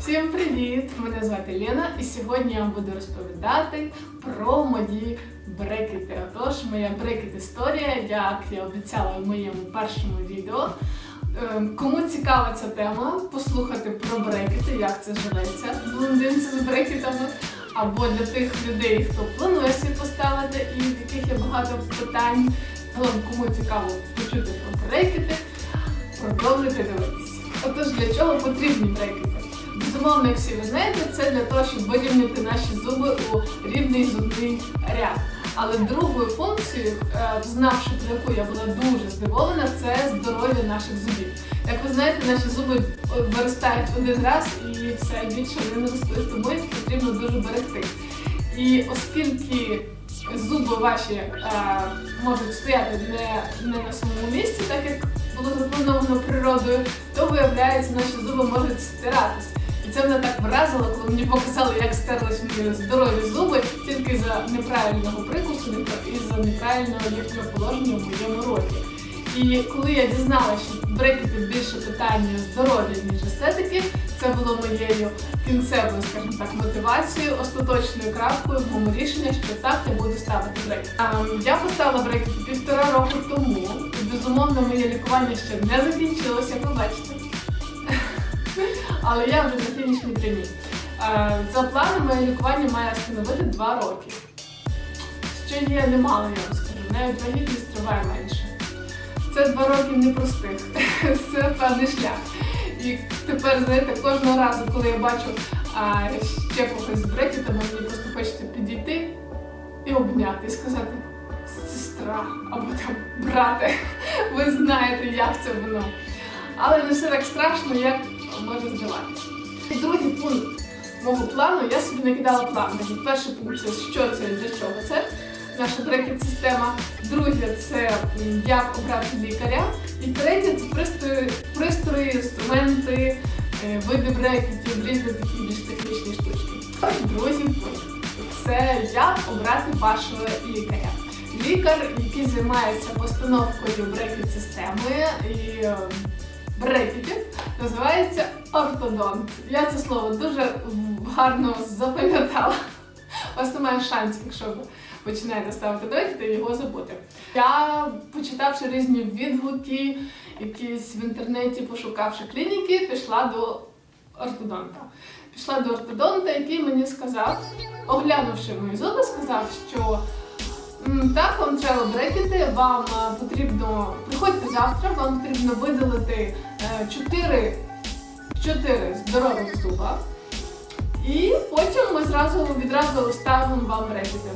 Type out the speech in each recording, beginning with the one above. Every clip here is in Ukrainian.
Всім привіт! Мене звати Лена, і сьогодні я вам буду розповідати про мої брекети. Отож, моя брекет історія, як я обіцяла в моєму першому відео. Ем, Кому цікава ця тема, послухати про брекети, як це живеться блондинці з брекетами. Або для тих людей, хто планує собі поставити, і в яких є багато питань. Загалом, кому цікаво почути про брекети, продовжуйте дивитися. Отож, для чого потрібні брекети? Безумовно, як всі ви знаєте, це для того, щоб вирівняти наші зуби у рівний зубний ряд. Але другою функцією, е, знавши про яку я була дуже здивована, це здоров'я наших зубів. Як ви знаєте, наші зуби виростають один раз і все більше вони не ростуть, тому їх потрібно дуже берегти. І оскільки зуби ваші е, можуть стояти не, не на своєму місці, так як було заплановано природою, то виявляється, наші зуби можуть стиратись. І це мене так вразило, коли мені показали, як стерлись мої здорові зуби тільки за неправильного прикусу і за неправильного їхнього положення в моєму роті. І коли я дізналася, що брекети більше питання здоров'я, ніж естетики, це було моєю кінцевою, скажімо так, мотивацією, остаточною крапкою в моєму рішенні, що так я буду ставити брекети. Ем, Я поставила брекети півтора року тому, і безумовно моє лікування ще не закінчилося, як ви бачите. Але я вже на фінішній прямій. Е, За планом моє лікування має становити 2 роки. Що є немало, я вам скажу. Навіть вагітність триває менше. Це два роки непростих. Це певний шлях. І тепер, знаєте, кожного разу, коли я бачу ще когось з брекетами, мені просто хочеться підійти і обняти, і сказати сестра або там брате, ви знаєте, як це воно. Але не все так страшно, як може здаватися. І другий пункт мого плану, я собі накидала план. Перший пункт це що це для чого це. Наша брекет-система. Друге це як обрати лікаря. І третє це пристрої, пристрої інструменти, е, види брекетів, різні такі більш технічні штучки. Пункт це як обрати вашого лікаря. Лікар, який займається постановкою брекет-системи і е, брекетів, називається ортодонт. Я це слово дуже гарно запам'ятала. У вас немає шансів, якщо ви починаєте ставити брекети, його забути. Я, почитавши різні відгуки, якісь в інтернеті, пошукавши клініки, пішла до ортодонта. Пішла до ортодонта, який мені сказав, оглянувши мої зуби, сказав, що Так, вам треба брекети, вам е, потрібно приходьте завтра, вам потрібно видалити 4, 4 здорових зуба. І потім ми зразу відразу ставимо вам брекети.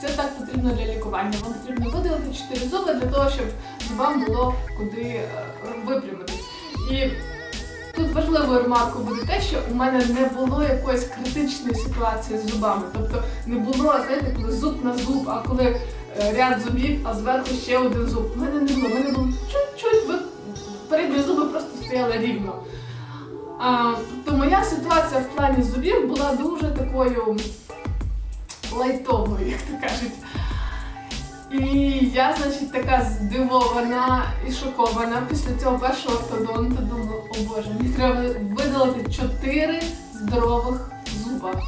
Це так потрібно для лікування. Вам потрібно видалити 4 зуби для того, щоб зубам було куди е, випрямитись. І тут важливою ремаркою буде те, що у мене не було якоїсь критичної ситуації з зубами. Тобто не було, знаєте, коли зуб на зуб, а коли е, ряд зубів, а зверху ще один зуб. У мене не було. У мене було чуть-чуть, передні зуби просто стояли рівно. А, тобто моя ситуація в плані зубів була дуже такою лайтовою, як то кажуть. І я, значить, така здивована і шокована після цього першого ортодонту. Думаю, о Боже, мені треба видалити чотири здорових зуба.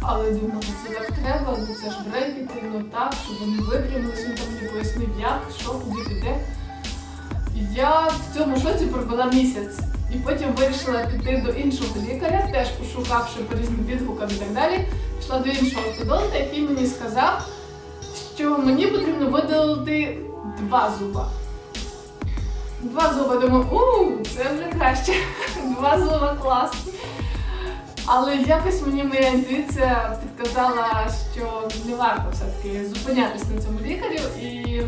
Але думаю, це так треба, ну це ж брекети, ну так, щоб вони випрямилися, він там мені пояснив, як, що, куди піде. Я в цьому шоці пробула місяць. І потім вирішила піти до іншого лікаря, теж пошукавши по різним відгукам і так далі. Пішла до іншого ортодонта, який мені сказав, що мені потрібно видалити два зуба. Два зуба, думаю, у, це вже краще. Два зуба клас. Але якось мені моя інтуїція підказала, що не варто все-таки зупинятися на цьому лікарю. І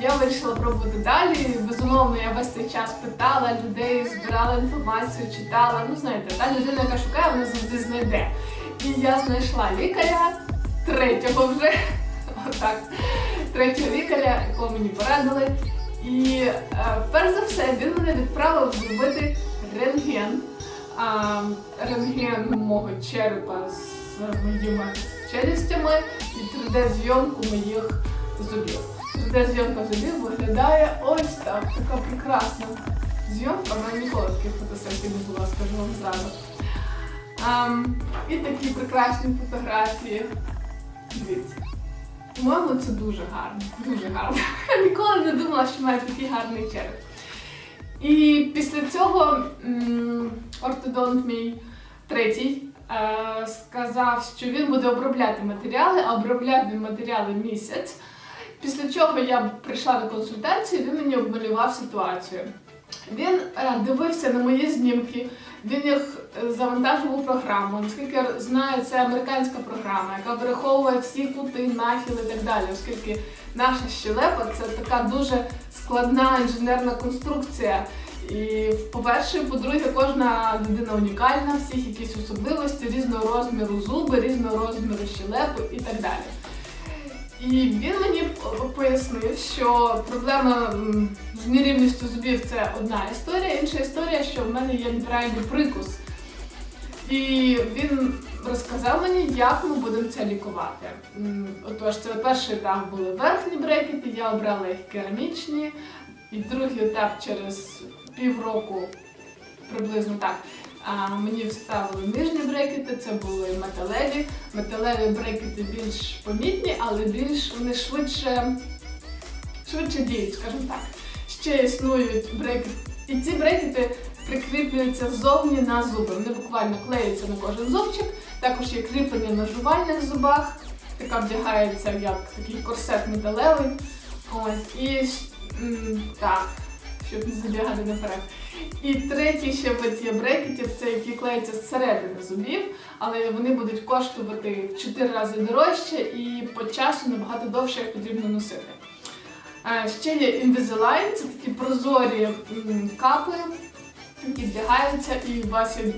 я вирішила пробувати далі. Безумовно, я весь цей час питала людей, збирала інформацію, читала. Ну, знаєте, та людина, яка шукає, вона завжди знайде. І я знайшла лікаря, третього вже, отак, третього лікаря, якого мені порадили. І е, перш за все він мене відправив зробити рентген. Рентген мого черепа з моїми челюстями і 3D-зйомку моїх зубів. 3D-зйомка зубів виглядає ось так, така прекрасна. зйомка, в мене ніколи таких фотосесій не було, скажу вам зразу. І такі прекрасні фотографії. Дивіться. По-моєму, це дуже гарно. Дуже гарно. Я ніколи не думала, що має такий гарний череп. І після цього ортодонт мій третій е, сказав, що він буде обробляти матеріали, а обробляв матеріали місяць. Після чого я прийшла на консультацію, він мені обмалював ситуацію. Він е, дивився на мої знімки, він їх е, завантажував програму. Наскільки я знаю, це американська програма, яка враховує всі кути, нахили і так далі, оскільки наша щелепа це така дуже складна інженерна конструкція. І по-перше, по-друге, кожна людина унікальна, всіх якісь особливості, різного розміру зуби, різного розміру щелепи і так далі. І він мені пояснив, що проблема з нерівністю зубів це одна історія, інша історія, що в мене є неправильний прикус. І він розказав мені, як ми будемо це лікувати. Отож, це перший етап були верхні брекети, я обрала їх керамічні, і другий етап через півроку, приблизно так. Мені вставили нижні брекети, це були металеві. Металеві брекети більш помітні, але більш вони швидше, швидше діють, скажімо так. Ще існують брекети. І ці брекети прикріплюються ззовні на зуби. Вони буквально клеються на кожен зубчик. Також є кріплення на жувальних зубах, яка вдягається як такий корсет металевий. Ось. І так, щоб не забігати наперед. І третій ще є брекетів, це які клеються зсередини зубів, але вони будуть коштувати в 4 рази дорожче і по часу набагато довше їх потрібно носити. Е, Ще є Invisalign, це такі прозорі капли, які вдягаються, і у вас є,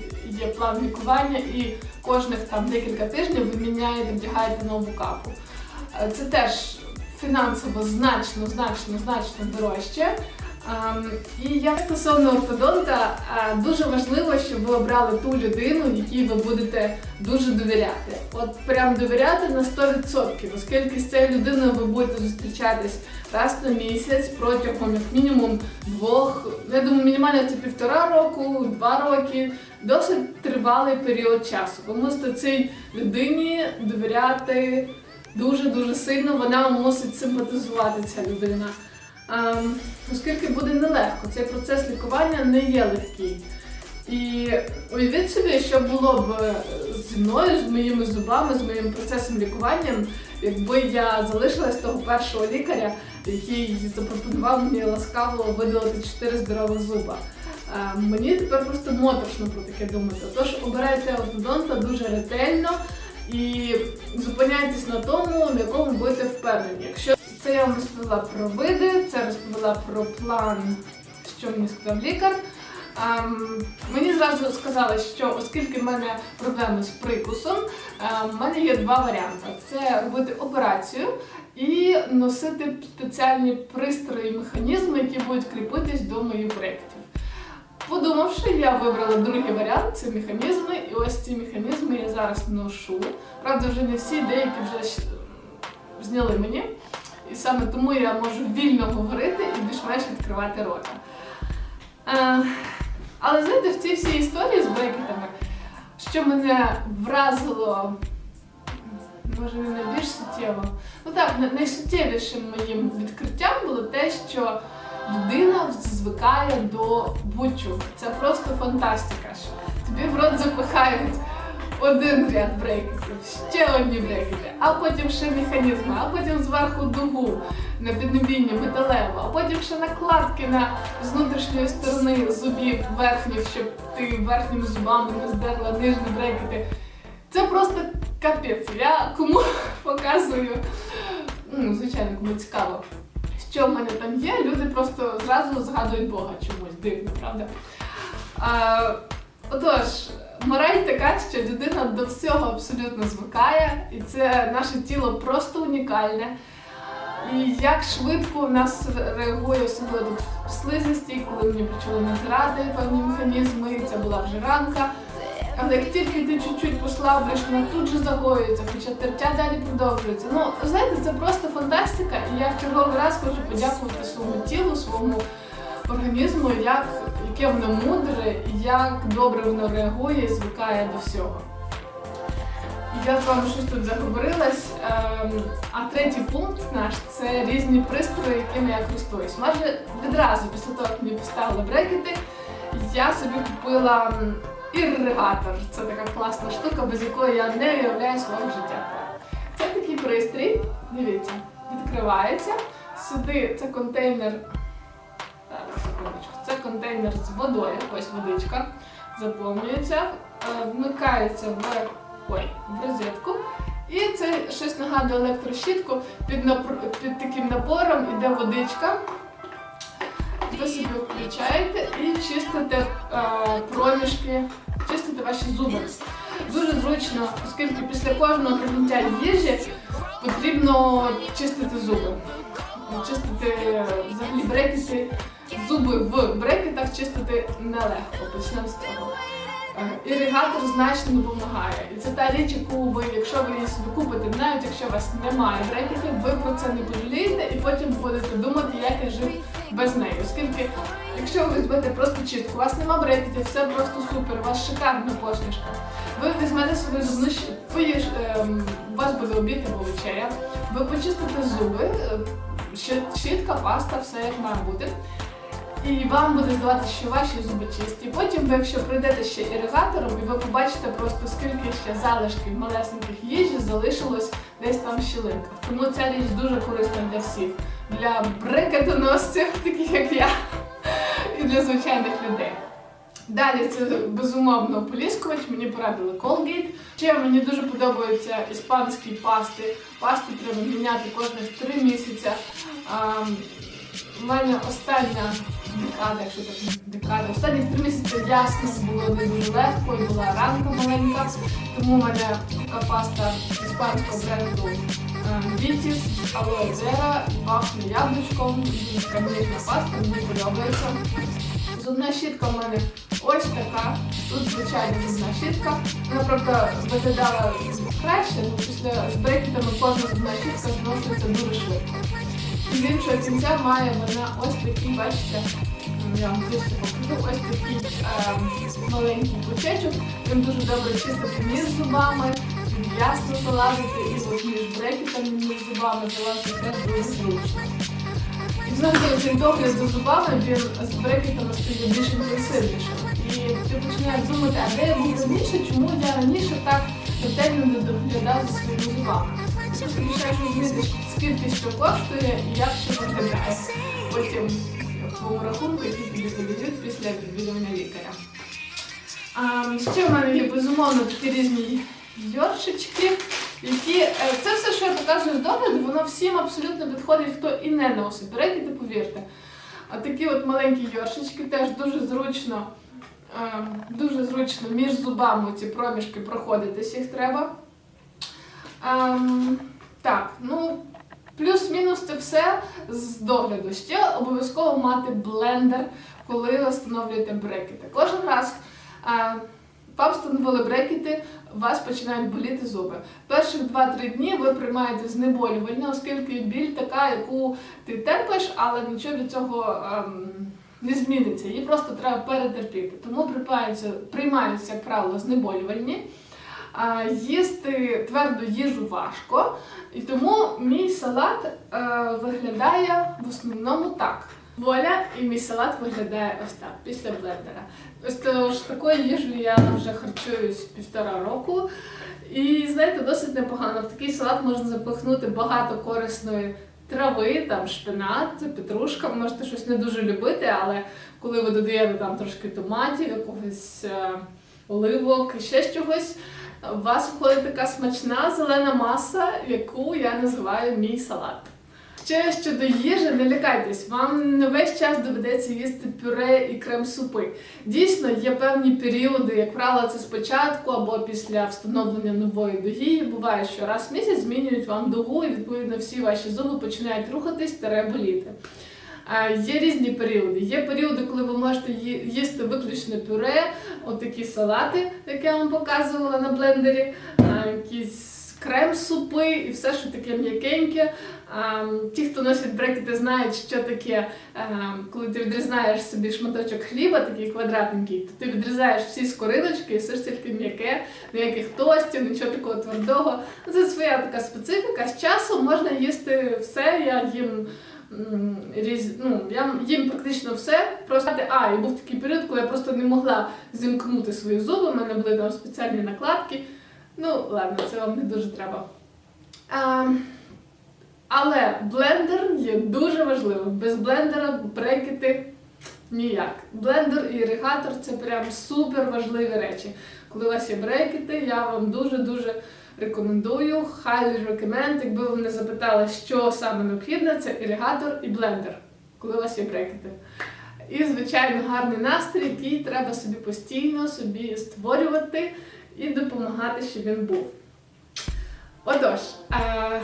є план лікування, і кожних там декілька тижнів ви міняєте, вдягаєте нову капу. Е, Це теж фінансово значно, значно, значно дорожче. І як стосовно ортодонта, дуже важливо, щоб ви обрали ту людину, якій ви будете дуже довіряти. От прям довіряти на 100%, оскільки з цією людиною ви будете зустрічатись раз на місяць протягом як мінімум двох, я думаю, мінімально це півтора року, два роки, досить тривалий період часу. Ви мусите цій людині довіряти дуже-дуже сильно, вона мусить симпатизувати ця людина. Оскільки буде нелегко, цей процес лікування не є легкий. І уявіть собі, що було б е, зі мною, з моїми зубами, з моїм процесом лікування, якби я залишилась того першого лікаря, який запропонував мені ласкаво видалити 4 здорових зуба. Е, Мені тепер просто моторошно про таке думати. Тож обирайте ортодонта дуже ретельно і зупиняйтесь на тому, на якому будете впевнені. Якщо це я вам розповіла про види, це розповіла про план, що мені сказав лікар. Ем, мені зразу сказали, що оскільки в мене проблеми з прикусом, ем, в мене є два варіанти: це робити операцію і носити спеціальні пристрої, механізми, які будуть кріпитись до моїх брекетів. Подумавши, я вибрала другий варіант це механізми, і ось ці механізми я зараз ношу. Правда, вже не всі, деякі вже зняли мені. І саме тому я можу вільно говорити і більш-менш відкривати рота. Е, але знаєте, в цій всій історії з брекетами, що мене вразило, може не найбільш суттєво, ну так, найсуттєвішим моїм відкриттям було те, що людина звикає до будь-чого. Це просто фантастика. Тобі в рот запихають один ряд брекетів, ще одні брекети, а потім ще механізми, а потім зверху дугу на піднебіння металеву, а потім ще накладки на з внутрішньої сторони зубів верхніх, щоб ти верхніми зубами не здерла нижні брекети. Це просто капець. Я кому показую, ну, звичайно, кому цікаво, що в мене там є, люди просто зразу згадують Бога чомусь дивно, правда? А, отож, мораль така, що людина до всього абсолютно звикає, і це наше тіло просто унікальне. І як швидко в нас реагує особливо в слизисті, коли мені почали натирати певні механізми, це була вже ранка. Але як тільки ти чуть-чуть послаблюєш, вона тут же загоюється, хоча тертя далі продовжується. Ну, знаєте, це просто фантастика, і я в черговий раз хочу подякувати своєму тілу, своєму організму, як, яке воно мудре, як добре воно реагує і звикає до всього. Я з вами щось тут заговорилась. Ем, а третій пункт наш це різні пристрої, якими я користуюсь. Майже відразу після того, як мені поставили брекети, я собі купила м, іригатор. Це така класна штука, без якої я не уявляю свого життя. Це такий пристрій, дивіться, відкривається. Сюди це контейнер. Зараз, секундочку. Контейнер з водою, ось водичка. Заповнюється, е, вмикається в, ой, в розетку. І це щось нагадує електрощітку. Під, напр- під таким напором іде водичка. Ви собі включаєте і чистите е, проміжки, чистите ваші зуби. Дуже зручно, оскільки після кожного прийняття їжі потрібно чистити зуби. Чистити взагалі брекети, зуби в брекетах чистити нелегко, почнемо з цього. Е, Іригатор значно допомагає. І це та річ, яку ви, якщо ви її собі купите, навіть якщо у вас немає брекетів, ви про це не пожалієте і потім будете думати, як я жив без неї. Оскільки, якщо ви візьмете просто чистку, у вас нема брекетів, все просто супер, у вас шикарна посмішка. Ви візьмете свою зубну щ- ем, у вас буде обід або вечеря, ви почистите зуби, е, щітка, паста, все як має бути. І вам буде здаватися, що ваші зуби чисті. Потім ви, якщо прийдете ще іригатором, і ви побачите просто скільки ще залишків малесеньких їжі залишилось десь там в щілинках. Тому ця річ дуже корисна для всіх. Для брикетоносців, таких як я, і для звичайних людей. Далі це безумовно ополіскувач, мені порадили Colgate. Ще мені дуже подобаються іспанські пасти. Пасти треба міняти кожних три місяці. У мене остання декада, якщо так декада, останні три місяці ясно було не дуже легко і була ранка маленька. Тому у мене така паста іспанського бренду Вітіс, алоe vera, пахне яблучком, така ніжна паста, мені подобається. Зубна щітка в мене ось така. Тут звичайна зубна щітка. Вона, правда, виглядала краще, але після з брекетами кожна зубна щітка зноситься дуже швидко. З іншого кінця має вона ось такий, бачите, я вам ближче покажу, ось такий ем, маленький пучечок. Він дуже добре чистити між зубами, ясно залазити, і от між брекетами, між зубами залазити теж дуже зручно. І взагалі цей догляд за зубами він з брекетами стає більш інтенсивнішим. І ти починаєш думати, а де я був раніше, чому я раніше так ретельно не доглядав за своїми зубами. Ти просто розуміти, скільки що коштує і як що виглядає. Потім в твоєму рахунку, який тобі задають після відвідування лікаря. А, ще в мене є безумовно такі різні йоршички, які е, це все, що я показую з догляду, воно всім абсолютно підходить, хто і не носить. Брекети, повірте. А такі от маленькі йоршички теж дуже зручно, е, дуже зручно між зубами ці проміжки проходитись їх треба. Ем, так, ну. Плюс-мінус це все з догляду. Ще обов'язково мати блендер, коли встановлюєте брекети. Кожен раз а, вам встановили брекети, у вас починають боліти зуби. Перших 2-3 дні ви приймаєте знеболювальне, оскільки біль така, яку ти терпиш, але нічого від цього ем, не зміниться. Її просто треба перетерпіти. Тому приймаються, приймаються, правило, знеболювальні. Їсти тверду їжу важко, і тому мій салат е, виглядає в основному так. Воля і мій салат виглядає ось так, після блендера. Ось тож такою їжею я вже харчуюсь півтора року. І знаєте, досить непогано. В такий салат можна запихнути багато корисної трави, там шпинат, петрушка. Ви можете щось не дуже любити, але коли ви додаєте там трошки томатів, якогось е, оливок, ще чогось. У вас виходить така смачна зелена маса, яку я називаю мій салат. Ще щодо їжі, не лякайтесь, вам не весь час доведеться їсти пюре і крем-супи. Дійсно, є певні періоди, як правило, це спочатку або після встановлення нової дуги. Буває, що раз в місяць змінюють вам дугу, і відповідно всі ваші зуби починають рухатись та боліти. Є різні періоди. Є періоди, коли ви можете їсти виключно пюре, отакі салати, як я вам показувала на блендері, якісь крем-супи і все, що таке м'якеньке. Ті, хто носить брекети, знають, що таке, коли ти відрізаєш собі шматочок хліба, такий квадратненький, то ти відрізаєш всі скориночки і все ж тільки м'яке, ніяких тостів, нічого такого твердого. Це своя така специфіка. З часом можна їсти все. Я їм різ... ну, я їм практично все. Просто а, і був такий період, коли я просто не могла зімкнути свої зуби, у мене були там спеціальні накладки. Ну, ладно, це вам не дуже треба. А, але блендер є дуже важливим. Без блендера брекети ніяк. Блендер і іригатор це прям супер важливі речі. Коли у вас є брекети, я вам дуже-дуже рекомендую, highly recommend, якби ви мене запитали, що саме необхідно, це іригатор і блендер, коли у вас є брекети. І, звичайно, гарний настрій, який треба собі постійно собі створювати і допомагати, щоб він був. Отож, е,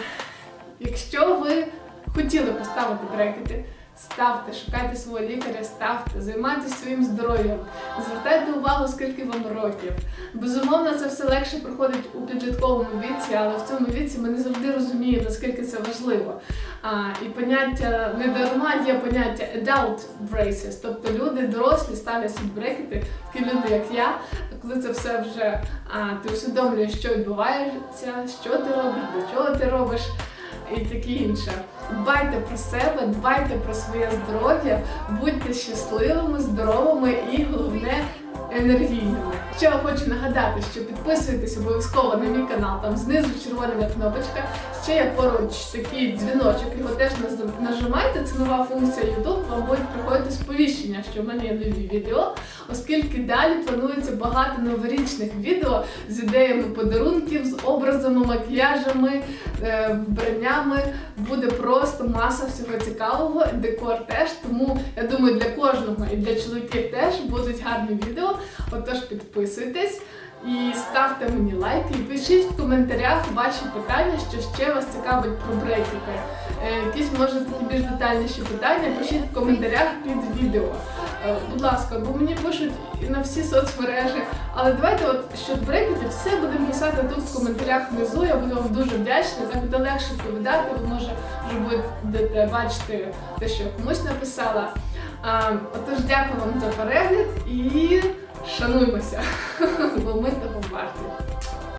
якщо ви хотіли поставити брекети, ставте, шукайте свого лікаря, ставте, займайтеся своїм здоров'ям, звертайте увагу, скільки вам років. Безумовно, це все легше проходить у підлітковому віці, але в цьому віці ми не завжди розуміємо, наскільки це важливо. А, і поняття не дарма є поняття adult braces, тобто люди дорослі ставлять брекети, такі люди, як я, коли це все вже а, ти усвідомлюєш, що відбувається, що ти робиш, для чого ти робиш. І таке інше. Дбайте про себе, дбайте про своє здоров'я, будьте щасливими, здоровими і головне енергійними. Ще хочу нагадати, що підписуйтесь обов'язково на мій канал, там знизу червона кнопочка. Ще є поруч такий дзвіночок, його теж нажимайте. Це нова функція YouTube, вам будуть приходити сповіщення, що в мене є нові відео, оскільки далі планується багато новорічних відео з ідеями подарунків, з образами, макіяжами, е, вбраннями. Буде просто маса всього цікавого, декор теж. Тому я думаю, для кожного і для чоловіків теж будуть гарні відео. Отож, підписуйтесь і ставте мені лайки, і пишіть в коментарях ваші питання, що ще вас цікавить про брекети. Е, Якісь може більш детальніші питання, пишіть в коментарях під відео. Е, Будь ласка, бо мені пишуть на всі соцмережі. Але давайте, от щодо брекетів, все будемо писати тут в коментарях внизу. Я буду вам дуже вдячна. Так буде легше відповідати. Ви може вже будете бачити те, що я комусь написала. А, Отож, дякую вам за перегляд і шануймося, бо ми того варті.